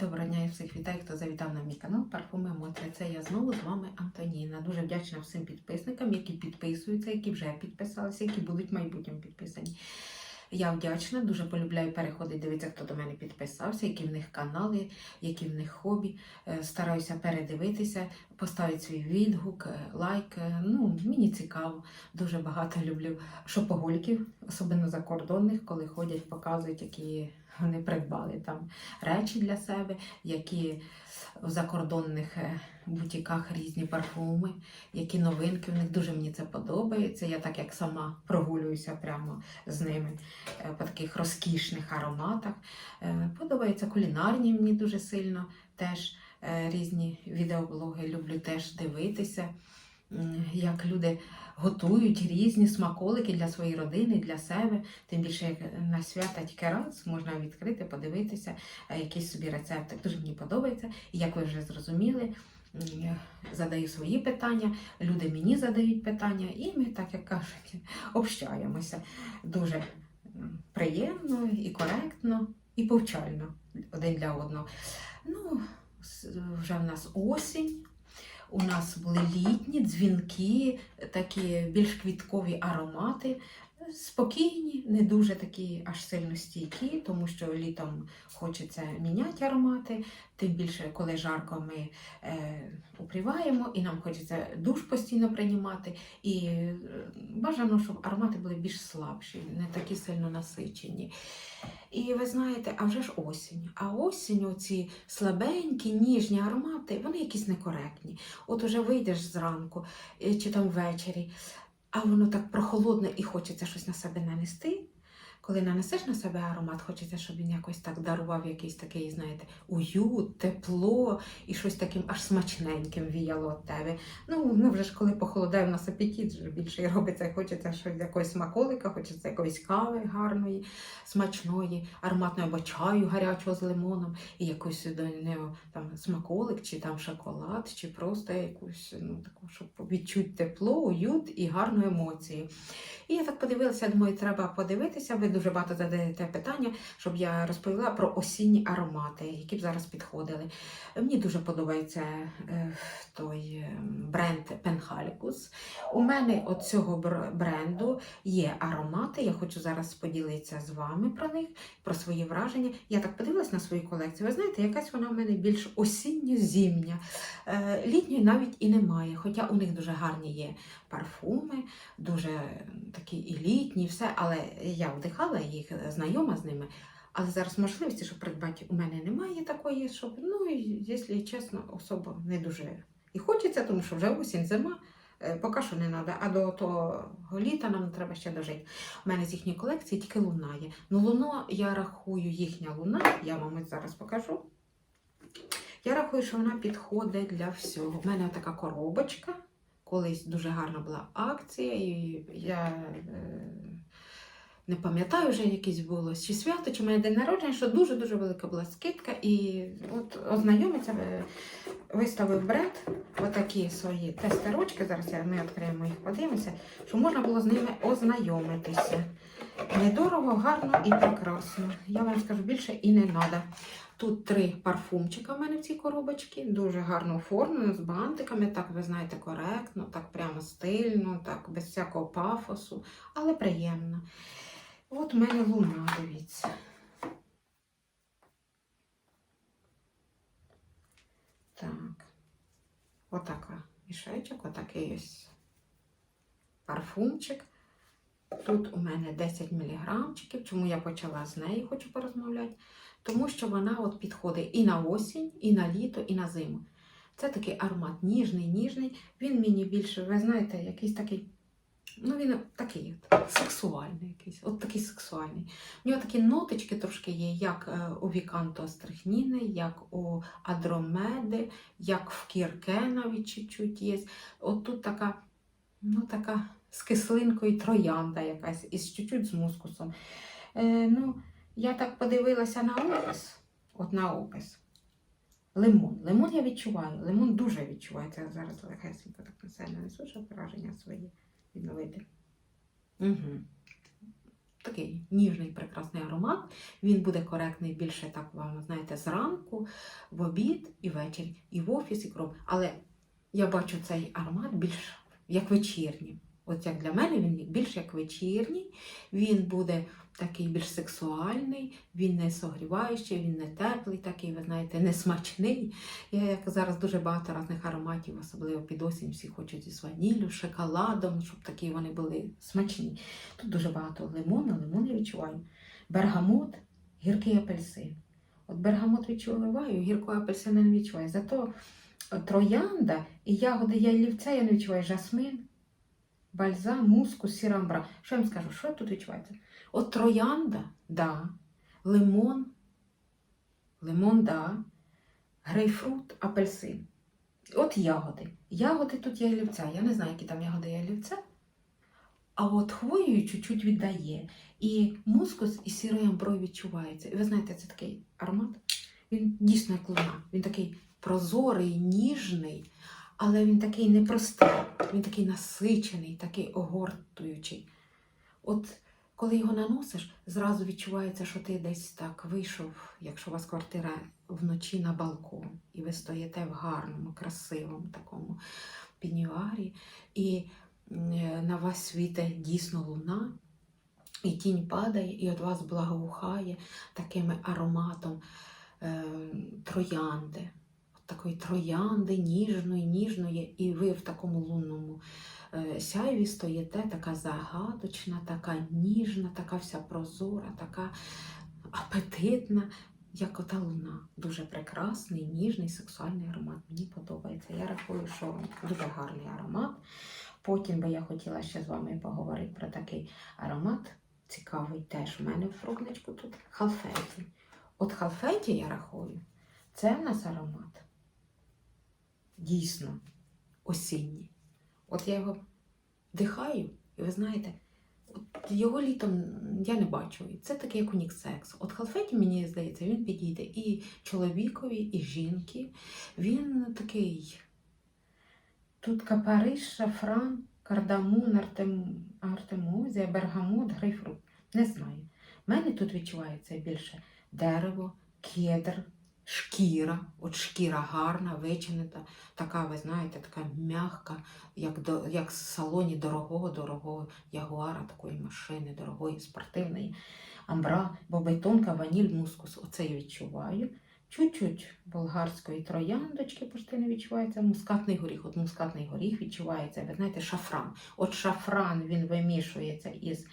Доброго дня і всіх вітаю, хто завітав на мій канал Парфуми Емоція. Це я знову з вами Антоніна. Дуже вдячна всім підписникам, які підписуються, які вже підписалися, які будуть в майбутньому підписані. Я вдячна, дуже полюбляю переходити, дивитися, хто до мене підписався, які в них канали, які в них хобі. Е, Стараюся передивитися, поставити свій відгук, е, лайк. Е, Ну, мені цікаво. Дуже багато люблю шопогольків, особливо закордонних, коли ходять, показують, які вони придбали там речі для себе, які в закордонних е, бутіках різні парфуми, які новинки. В них дуже мені це подобається. Я так як сама прогулююся прямо з ними е, по таких розкішних ароматах. Е, Подобається кулінарні мені дуже сильно теж різні відеоблоги люблю теж дивитися. Як люди готують різні смаколики для своєї родини, для себе. Тим більше як на свята тільки раз можна відкрити, подивитися, е, якийсь собі рецепт. Дуже мені подобається. І як ви вже зрозуміли, задаю свої питання, люди мені задають питання, і ми, так як кажуть, общаємося. Дуже приємно і коректно, і повчально один для одного. Ну, вже в нас осінь. У нас були літні дзвінки, такі більш квіткові аромати, спокійні, не дуже такі аж сильно стійкі, тому що літом хочеться міняти аромати. Тим більше, коли жарко ми е, упріваємо і нам хочеться душ постійно приймати. І е, бажано, щоб аромати були більш слабші, не такі сильно насичені. І ви знаєте, а вже ж осінь. А осінь, оці слабенькі, ніжні аромати, вони якісь некоректні. От уже вийдеш зранку е, чи там ввечері, а воно так прохолодне і хочеться щось на себе нанести. Коли нанесеш на себе аромат, хочеться, щоб він якось так дарував якийсь такий, знаєте, уют, тепло і щось таким аж смачненьким віяло від тебе. Ну, ну вже ж коли похолодає, в нас апетит вже більше робиться, хочеться щось якогось смаколика, хочеться якоїсь кави гарної, смачної, ароматної або чаю гарячого з лимоном, і якусь до нього там смаколик, чи там шоколад, чи просто якусь, ну таку, щоб відчути тепло, уют і гарну емоцію. І я так подивилася, думаю, треба подивитися. Дуже багато задаєте питання, щоб я розповіла про осінні аромати, які б зараз підходили. Мені дуже подобається е, той е, бренд Penhalicus. У мене от цього бренду є аромати. Я хочу зараз поділитися з вами про них, про свої враження. Я так подивилась на свою колекцію. Ви знаєте, якась вона в мене більш осінньо-зімня. Е, Літньої навіть і немає, хоча у них дуже гарні є парфуми, дуже такі і літні, все, але я вдихала їх, знайома з ними. Але зараз можливості, щоб придбати, у мене немає такої, щоб, ну, і, якщо чесно, особо не дуже і хочеться, тому що вже осінь, зима, е, поки що не треба, а до того літа нам треба ще дожити. У мене з їхньої колекції тільки луна є. Ну, луно, я рахую, їхня луна, я вам зараз покажу. Я рахую, що вона підходить для всього. У мене така коробочка. Колись дуже гарна була акція, і я е, не пам'ятаю вже якесь було чи свято, чи моє день народження, що дуже-дуже велика була скидка. І от ознайомиться, е, виставив бренд отакі свої тестерочки. Зараз ми відкриємо їх, подивимося, що можна було з ними ознайомитися. Недорого, гарно і прекрасно. Я вам скажу більше і не треба. Тут три парфумчика в мене в цій коробочці, дуже гарно оформлено, з бантиками, так ви знаєте, коректно, так прямо стильно, так без всякого пафосу, але приємно. От у мене луна, дивіться. Так, отака мішечок, отакий ось парфумчик. Тут у мене 10 міліграмчиків. Чому я почала з нею, хочу порозмовляти? Тому що вона от підходить і на осінь, і на літо, і на зиму. Це такий аромат ніжний, ніжний. Він мені більше, ви знаєте, якийсь такий, ну він такий сексуальний якийсь, от такий сексуальний. У нього такі ноточки трошки є, як е, у Віканто Стрихніни, як у Адромеди, як в Кірке чуть-чуть є. От тут така, ну така з кислинкою троянда якась, і чуть-чуть з мускусом. Е, ну, я так подивилася на опис. От на опис. Лимон. Лимон я відчуваю. Лимон дуже відчувається. Зараз легесенько так на себе нанесу, щоб враження своє відновити. Угу. такий ніжний, прекрасний аромат. Він буде коректний більше так вам, знаєте, зранку, в обід і ввечері, і в офіс, і кров. Але я бачу цей аромат більш як вечірній. От як для мене він більш як вечірній, він буде такий більш сексуальний, він не согріваючий, він не теплий, такий, ви знаєте, не смачний. Я як зараз дуже багато різних ароматів, особливо під осінь, всі хочуть зі ваніллю, шоколадом, щоб такі вони були смачні. Тут дуже багато лимона, лимон я відчуваю. Бергамот, гіркий апельсин. От бергамот відчуваю, гіркого апельсина не відчуваю. Зато троянда і ягоди ялівця я не відчуваю жасмин, бальзам, мускус, сірамбра. Що я вам скажу, що тут відчувається? От троянда, да, лимон, лимон, да, грейпфрут, апельсин. От ягоди. Ягоди тут ялівця. Я не знаю, які там ягоди ялівця. А от хвоєю чуть-чуть віддає. І мускус і сірий амброй відчувається. І ви знаєте, це такий аромат. Він дійсно як луна. Він такий прозорий, ніжний, але він такий непростий, він такий насичений, такий огортуючий. От коли його наносиш, зразу відчувається, що ти десь так вийшов, якщо у вас квартира вночі на балкон, і ви стоїте в гарному, красивому такому пінюарі, і на вас світить дійсно луна, і тінь падає, і від вас благоухає таким ароматом е, троянди. От Такої троянди, ніжної, ніжної, і ви в такому лунному сяйві стоїте, така загадочна, така ніжна, така вся прозора, така апетитна, як ота луна. Дуже прекрасний, ніжний, сексуальний аромат. Мені подобається. Я рахую, що дуже гарний аромат. Потім би я хотіла ще з вами поговорити про такий аромат. Цікавий теж у мене в фрукничку тут халфеті. От халфеті я рахую, це в нас аромат. Дійсно осінній. От я його вдихаю, і ви знаєте, от його літом я не бачу. І Це такий як уніксекс. От халфеті, мені здається, він підійде і чоловікові, і жінки. Він такий. Тут капариш, шафран, кардамон, артем... артемозія, бергамот, грейпфрут. Не знаю. У мене тут відчувається більше дерево, кедр, шкіра. От шкіра гарна, вичинена, така, ви знаєте, така м'яка, як, до, як в салоні дорогого, дорогого ягуара, такої машини, дорогої, спортивної. Амбра, бобетонка, ваніль, мускус. Оце я відчуваю. Чуть-чуть болгарської трояндочки почти не відчувається. Мускатний горіх. От мускатний горіх відчувається, ви знаєте, шафран. От шафран він вимішується із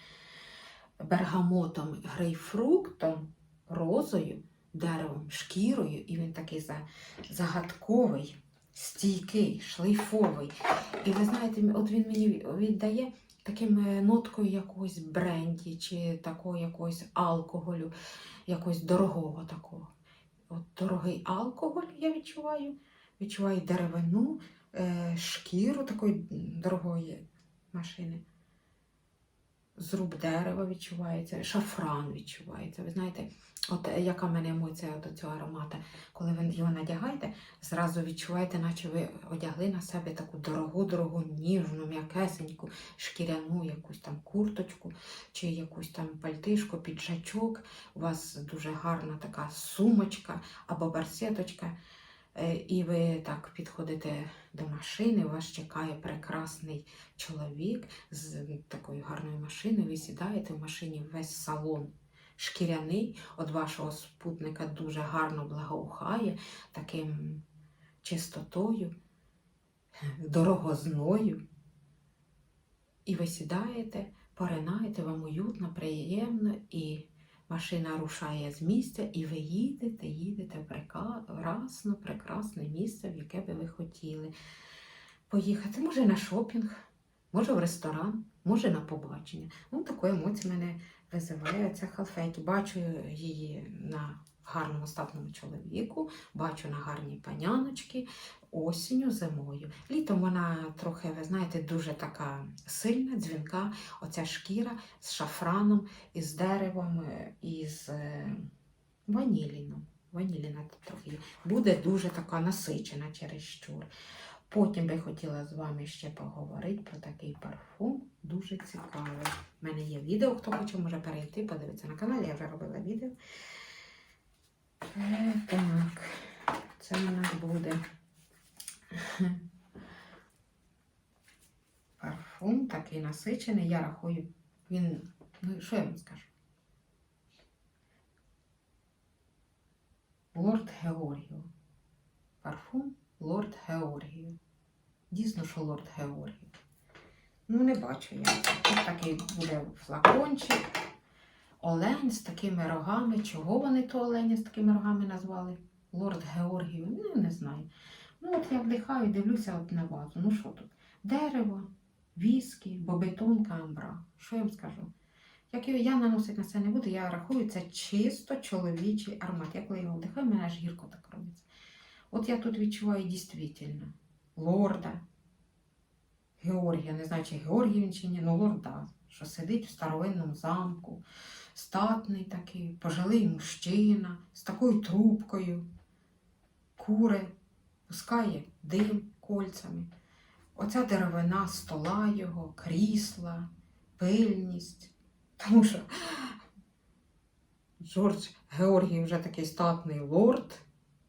бергамотом, грейпфруктом, розою, деревом, шкірою, і він такий загадковий, стійкий, шлейфовий. І ви знаєте, от він мені віддає таким е, ноткою якогось бренді чи такого якогось алкоголю, якогось дорогого такого. От дорогий алкоголь я відчуваю, відчуваю деревину, е, шкіру такої дорогої машини. Зруб дерева відчувається, шафран відчувається. Ви знаєте, от яка в мене емоція до цього аромата. Коли ви його надягаєте, зразу відчуваєте, наче ви одягли на себе таку дорогу, дорогу, ніжну, м'якесеньку, шкіряну якусь там курточку чи якусь там пальтишку, піджачок. У вас дуже гарна така сумочка або барсеточка. Е, І ви так підходите до машини, вас чекає прекрасний чоловік з такою гарною машиною. Ви сідаєте в машині весь салон шкіряний, від вашого спутника дуже гарно благоухає таким чистотою, дорогозною. І ви сідаєте, поринаєте, вам уютно, приємно, і машина рушає з місця, і ви їдете, їдете в прекрасне, прекрасне місце, в яке би ви хотіли поїхати. Може на шопінг, може в ресторан, може на побачення. Ну, таку емоцію мене визиває ця халфеті. Бачу її на гарному статному чоловіку, бачу на гарній паняночки, осінню, зимою. Літом вона трохи, ви знаєте, дуже така сильна, дзвінка, оця шкіра з шафраном, із деревом, е, із е, ваніліном. Ваніліна трохи буде дуже така насичена через щур. Потім би хотіла з вами ще поговорити про такий парфум. Дуже цікавий. У мене є відео, хто хоче, може перейти, подивитися на каналі, я вже робила відео. Так, це у нас буде парфум такий насичений. Я рахую, він, ну що я вам скажу? Лорд Георгію. Парфум Лорд Георгію. Дійсно, що Лорд Георгію. Ну, не бачу я. Тут такий буде флакончик. Олень з такими рогами. Чого вони то оленя з такими рогами назвали? Лорд Георгію. Ну, не знаю. Ну, от я вдихаю, дивлюся от на вазу. Ну що тут? Дерево, віскі, бобетонка, амбра. Що я вам скажу? Як я наносити на це не буду, я рахую, це чисто чоловічий аромат. Я коли його вдихаю, мене аж гірко так робиться. От я тут відчуваю дійсно лорда. Георгія, не знаю, чи Георгій він чи ні, ну лорда, що сидить в старовинному замку, статний такий, пожилий мужчина, з такою трубкою, кури, пускає дим кольцями. Оця деревина стола його, крісла, пильність. Тому що Джордж Георгій вже такий статний лорд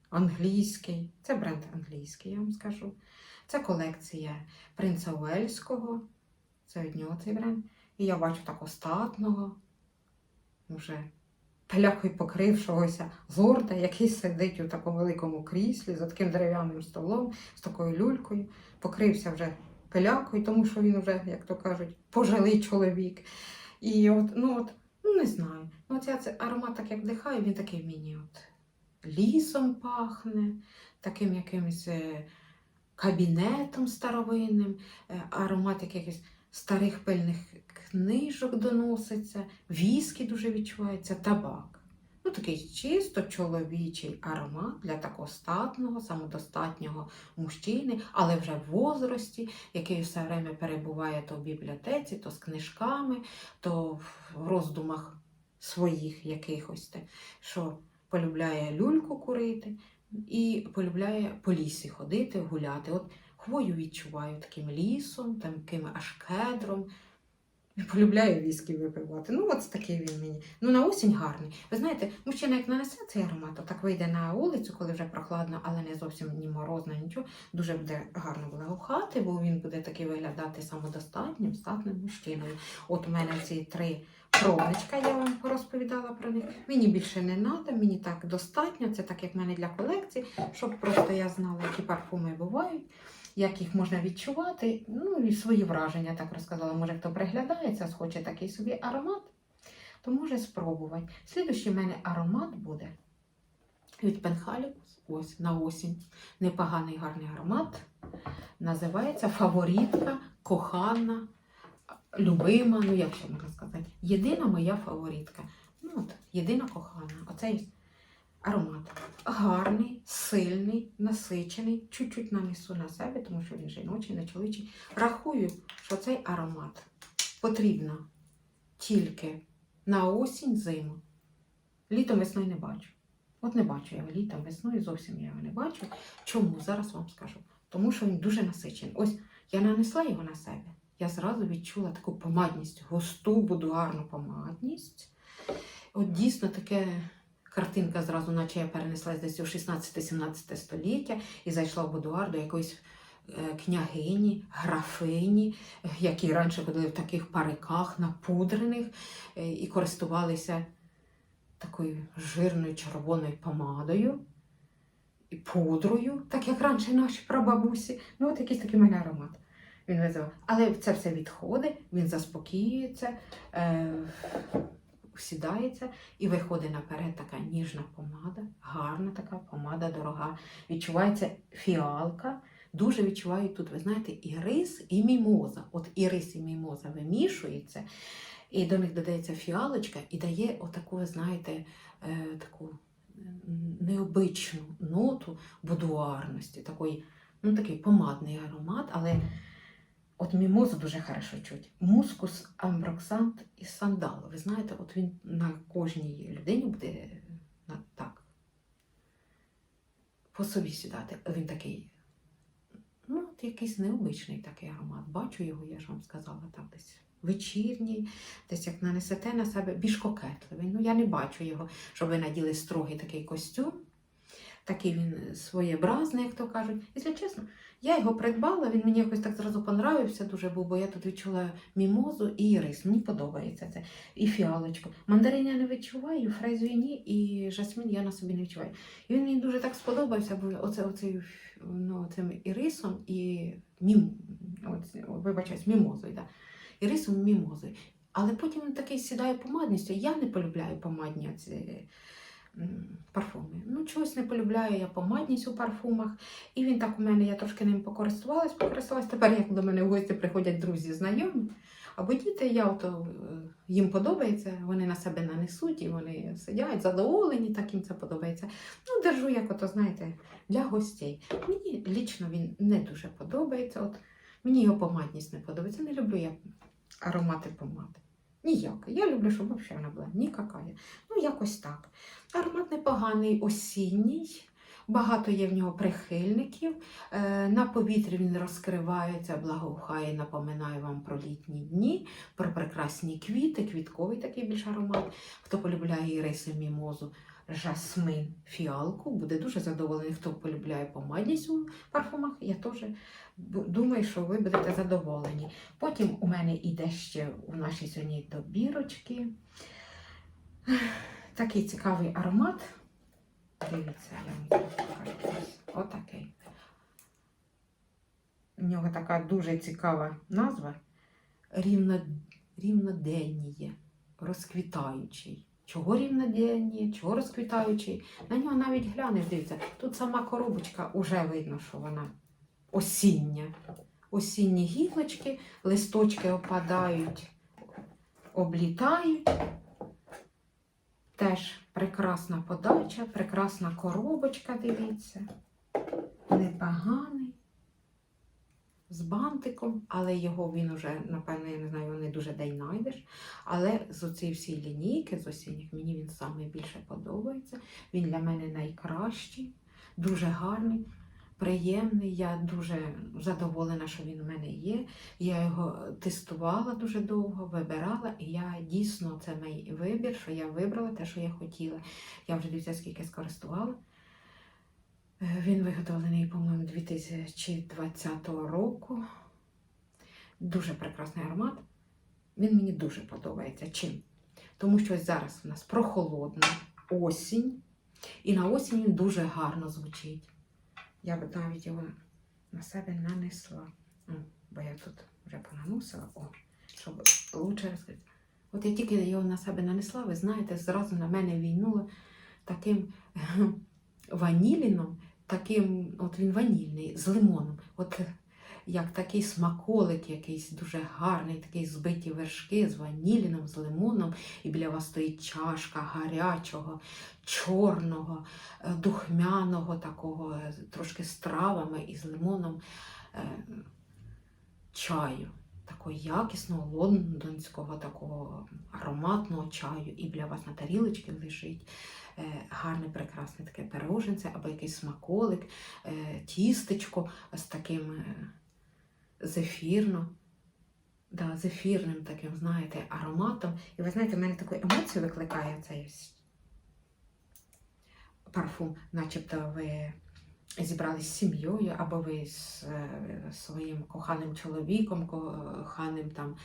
англійський. Це бренд англійський, я вам скажу. Це колекція принца Уельського. Це від нього цей бренд. І я бачу такого статного, вже пелякою покрившогося лорда, який сидить у такому великому кріслі за таким дерев'яним столом, з такою люлькою, покрився вже пелякою, тому що він вже, як то кажуть, пожилий чоловік. І от, ну от, ну не знаю. Ну, от я це аромат так як вдихаю, він такий мені от лісом пахне, таким якимось е, кабінетом старовинним, е, аромат якихось старих пильних книжок доноситься, віскі дуже відчувається, табак. Ну, такий чисто чоловічий аромат для такого статного, самодостатнього мужчини, але вже в возрасті, який все время перебуває то в бібліотеці, то з книжками, то в роздумах своїх якихось, що полюбляє люльку курити і полюбляє по лісі ходити, гуляти. От хвою відчуваю таким лісом, таким аж кедром. Полюбляю віскі випивати. Ну, от такий він мені. Ну, на осінь гарний. Ви знаєте, мужчина, як нанесе цей аромат, то так вийде на вулицю, коли вже прохладно, але не зовсім ні морозно, нічого. Дуже буде гарно благохати, бо він буде такий виглядати самодостатнім, статним мужчиною. От у мене ці три пробничка, я вам розповідала про них. Мені більше не треба, мені так достатньо. Це так, як в мене для колекції, щоб просто я знала, які парфуми бувають як їх можна відчувати. Ну і свої враження так розказала. Може, хто приглядається, схоче такий собі аромат, то може спробувати. Слідущий в мене аромат буде від Пенхалікус, ось на осінь. Непоганий гарний аромат. Називається Фаворитка, кохана, любима, ну як ще можна сказати, єдина моя фаворитка. Ну от, єдина кохана. Оцей аромат гарний, сильний, насичений, чуть-чуть нанесу на себе, тому що він жіночий, не чоловічий. Рахую, що цей аромат потрібно тільки на осінь, зиму. Літом весною не бачу. От не бачу я його літом, весною зовсім я його не бачу. Чому? Зараз вам скажу. Тому що він дуже насичений. Ось я нанесла його на себе. Я зразу відчула таку помадність, густу, будуарну помадність. От дійсно таке картинка зразу, наче я перенеслась десь у 16-17 століття і зайшла в будуар до якоїсь е, княгині, графині, які раніше ходили в таких париках напудрених е, і користувалися такою жирною червоною помадою і пудрою, так як раніше наші прабабусі. Ну, от якийсь такий мене аромат. Він визивав. Але це все відходить, він заспокоюється. Е- сідається і виходить наперед така ніжна помада, гарна така помада, дорога. Відчувається фіалка. Дуже відчуваю тут, ви знаєте, і рис, і мімоза. От і рис, і мімоза вимішується, і до них додається фіалочка і дає отаку, ви знаєте, е, таку необичну ноту будуарності, такий, ну, такий помадний аромат, але От мімозу дуже хорошо чуть. Мускус, амброксант і сандал. Ви знаєте, от він на кожній людині буде на, так. По собі сідати. Він такий. Ну, от якийсь необичний такий аромат. Бачу його, я ж вам сказала, там десь вечірній, десь як нанесете на себе більш кокетливий. Ну, я не бачу його, щоб ви наділи строгий такий костюм. Такий він своєобразний, як то кажуть. Якщо чесно, я його придбала, він мені якось так зразу понравився дуже був, бо я тут відчула мімозу і ірис. Мені подобається це. І фіалочку. Мандарин я не відчуваю, фрезію ні, і жасмін я на собі не відчуваю. І він мені дуже так сподобався, бо оце, оцей, ну, цим ірисом і мім, оце, вибачаюсь, мімозою. Да. І мімозою. Але потім він такий сідає помадністю. Я не полюбляю помадні ці м, парфуми. Ну, чогось не полюбляю я помадність у парфумах. І він так у мене, я трошки ним покористувалась, покористувалась. Тепер, як до мене в гості приходять друзі, знайомі, або діти, я ото, е, їм подобається, вони на себе нанесуть і вони сидять задоволені, так їм це подобається. Ну, держу, як ото, знаєте, для гостей. Мені лічно він не дуже подобається. От, мені його помадність не подобається. Не люблю я аромати помади. Ніяка. Я люблю, щоб взагалі вона була нікакая. Ну, якось так. Аромат непоганий, осінній. Багато є в нього прихильників. Е, На повітрі він розкривається, благоухає, напоминаю вам про літні дні, про прекрасні квіти, квітковий такий більш аромат. Хто полюбляє іриси мімозу, жасмин, фіалку, буде дуже задоволений. Хто полюбляє помадність у парфумах, я теж думаю, що ви будете задоволені. Потім у мене іде ще у нашій сьогодні добірочки. Такий цікавий аромат. Дивіться, я вам покажу. Отакий. У нього така дуже цікава назва. Рівно, рівноденніє, розквітаючий. Чого рівноденніє, чого розквітаючий. На нього навіть глянеш, дивіться. Тут сама коробочка вже видно, що вона осіння. Осінні гілочки, листочки опадають, облітають. Теж прекрасна подача, прекрасна коробочка, дивіться. Непоганий. З бантиком, але його він уже, напевно, я не знаю, не дуже день знайдеш. Але з оцієї всі лінійки, з осінніх, мені він саме більше подобається. Він для мене найкращий, дуже гарний, приємний. Я дуже задоволена, що він у мене є. Я його тестувала дуже довго, вибирала, і я дійсно це мій вибір, що я вибрала те, що я хотіла. Я вже дивіться, скільки скористувала. Е, Він виготовлений, по-моєму, 2020 року. Дуже прекрасний аромат. Він мені дуже подобається. Чим? Тому що ось зараз у нас прохолодна осінь, і на осінь він дуже гарно звучить. Я б навіть його на себе нанесла. Бо я тут вже понаносила, о, щоб лучше розкрити. От я тільки його на себе нанесла, ви знаєте, зразу на мене війнуло таким ваніліном, таким, от він ванільний, з лимоном. От як такий смаколик якийсь дуже гарний, такий збиті вершки з ваніліном, з лимоном, і біля вас стоїть чашка гарячого, чорного, е, духмяного такого, е, трошки з травами і з лимоном е, чаю. Такого якісного лондонського, такого ароматного чаю, і біля вас на тарілочці лежить гарне, прекрасне таке пироженце або якийсь смаколик, е, тістечко з таким е, зефірно, да, зефірним таким, знаєте, ароматом. І ви знаєте, в мене таку емоцію викликає цей парфум, начебто ви зібрались з сім'єю, або ви з е, своїм коханим чоловіком, коханим там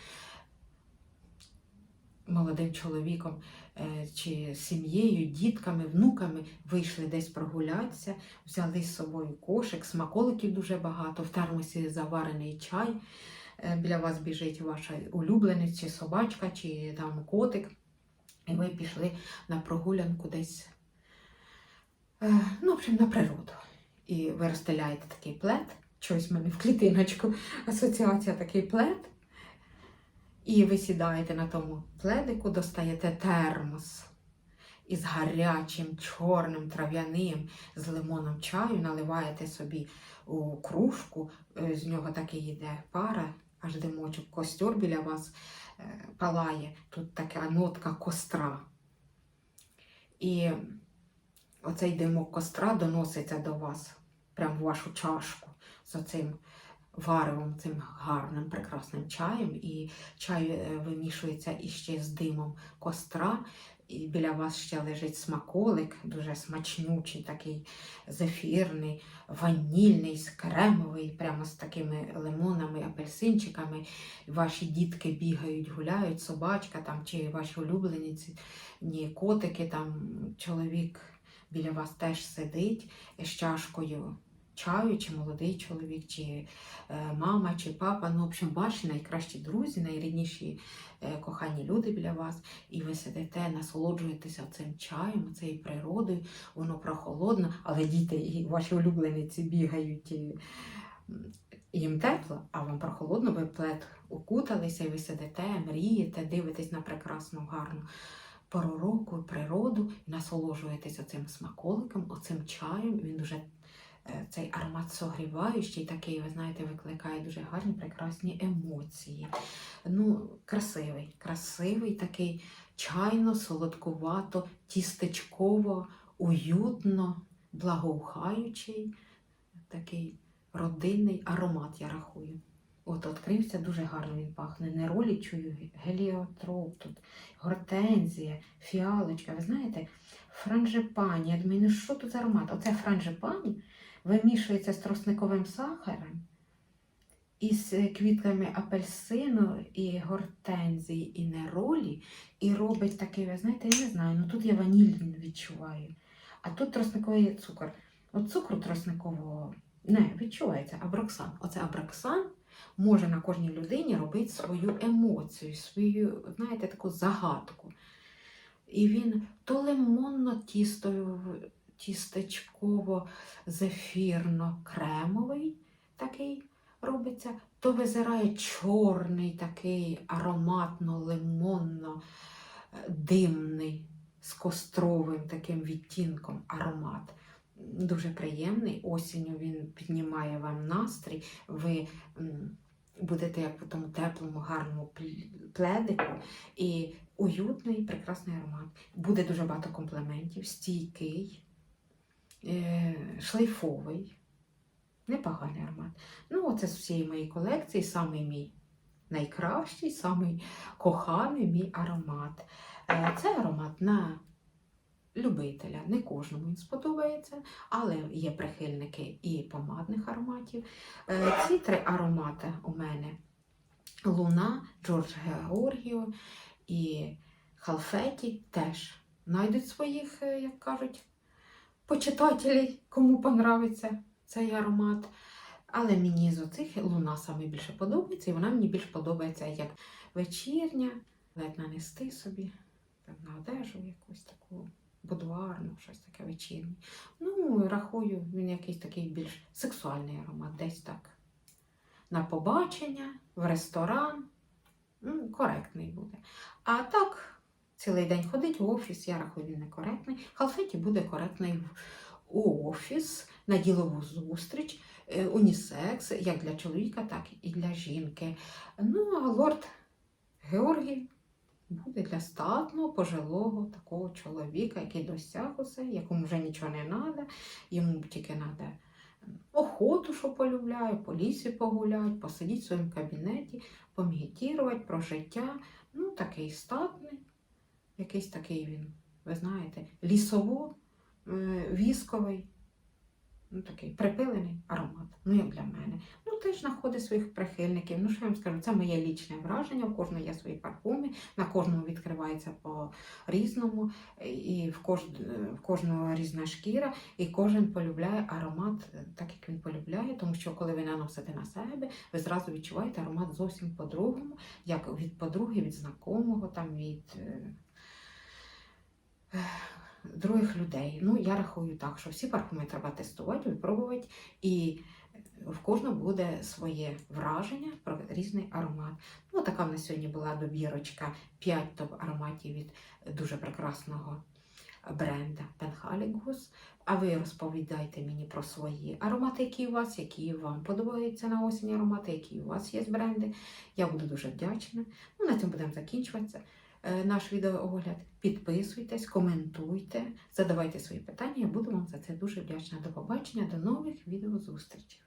молодим чоловіком е, чи сім'єю, дітками, внуками вийшли десь прогулятися, взяли з собою кошик, смаколиків дуже багато, в термосі заварений чай. Е, Біля вас біжить ваша улюбленець, чи собачка, чи там котик. І ви пішли на прогулянку десь, е, ну, общем, на природу. І ви розстеляєте такий плед, щось в мене в клітиночку, асоціація такий плед. І ви сідаєте на тому пледику, достаєте термос із гарячим, чорним, трав'яним, з лимоном чаю, наливаєте собі у кружку, е, з нього таки йде пара, аж димочок, костер біля вас е, палає. Тут така нотка костра. І оцей димок костра доноситься до вас, прямо в вашу чашку з оцим варевом, цим гарним, прекрасним чаєм. І чай е, вимішується іще з димом костра. І біля вас ще лежить смаколик, дуже смачнючий, такий зефірний, ванільний, кремовий, прямо з такими лимонами, апельсинчиками. Ваші дітки бігають, гуляють, собачка там, чи ваші улюблениці, ні, котики, там чоловік біля вас теж сидить з чашкою чаю, чи молодий чоловік, чи е, мама, чи папа. Ну, в общем, ваші найкращі друзі, найрідніші е, кохані люди біля вас, і ви сидите, насолоджуєтеся цим чаєм, цією природою, воно прохолодно, але діти і ваші улюблениці бігають. І, їм тепло, а вам прохолодно, ви плед укуталися, і ви сидите, мрієте, дивитесь на прекрасну, гарну пору року, природу, і насолоджуєтеся цим смаколиком, оцим чаєм. Він дуже цей аромат согріваючий, такий, ви знаєте, викликає дуже гарні, прекрасні емоції. Ну, красивий, красивий такий чайно, солодкувато, тістечково, уютно, благоухаючий, такий родинний аромат, я рахую. От відкрився, дуже гарно він пахне. Неролі чую, геліотроп тут, гортензія, фіалочка. Ви знаєте, франжипані. Я думаю, ну що тут за аромат? Оце франжипані вимішується з тросниковим сахаром із е, квітками апельсину і гортензії, і неролі, і робить такий, ви знаєте, я не знаю, ну тут я ваніль відчуваю. А тут тросниковий цукор. От цукру тросникового не відчувається, аброксан. Оце аброксан може на кожній людині робити свою емоцію, свою, знаєте, таку загадку. І він то лимонно тісто, тістечково, зефірно кремовий такий робиться, то визирає чорний такий ароматно-лимонно е, з костровим таким відтінком аромат. Дуже приємний. Осінню він піднімає вам настрій. Ви будете як в тому теплому, гарному пледику і уютний, прекрасний аромат. Буде дуже багато компліментів, стійкий, шлейфовий, непоганий аромат. Ну, оце з всієї моєї колекції, самий мій найкращий, самий коханий мій аромат. Е, Це аромат на любителя. Не кожному він сподобається, але є прихильники і помадних ароматів. Е, Ці три аромати у мене Луна, Джордж Георгіо і Халфеті теж знайдуть своїх, е, як кажуть, почитателів, кому понравиться цей аромат. Але мені з оцих луна саме більше подобається, і вона мені більше подобається як вечірня, ледь нанести собі на одежу якусь таку будуарну, щось таке вечірнє. Ну, рахую, він якийсь такий більш сексуальний аромат, десь так. На побачення, в ресторан. Ну, коректний буде. А так, цілий день ходить в офіс, я рахую, він некоректний. Халфеті буде коректний у офіс, на ділову зустріч, е, унісекс, як для чоловіка, так і для жінки. Ну, а лорд Георгій буде для статного, пожилого такого чоловіка, який досяг усе, якому вже нічого не треба, йому тільки треба охоту, що полюбляє, по лісі погулять, посидіть в своєму кабінеті, помедитувати про життя. Ну, такий статний, якийсь такий він, ви знаєте, лісово, е, вісковий, ну, такий припилений аромат. Ну, як для мене. Ну, теж знаходить своїх прихильників. Ну, що я вам скажу, це моє лічне враження. У кожного є свої парфуми, на кожному відкривається по-різному, і в, кож... в кожного різна шкіра, і кожен полюбляє аромат е, так, як він полюбляє, тому що коли ви наносите на себе, ви зразу відчуваєте аромат зовсім по-другому, як від подруги, від знакомого, там від. Других людей. Ну, я рахую так, що всі парфуми треба тестувати, випробувати, і в кожного буде своє враження про різний аромат. Ну, така в нас сьогодні була добірочка 5 топ-ароматів від дуже прекрасного бренда Penhaligus. А ви розповідайте мені про свої аромати, які у вас, які вам подобаються на осінь аромати, які у вас є бренди. Я буду дуже вдячна. Ну, на цьому будемо закінчуватися. Е, Наш відеоогляд. Підписуйтесь, коментуйте, задавайте свої питання. Я буду вам за це дуже вдячна. До побачення, до нових відеозустрічей.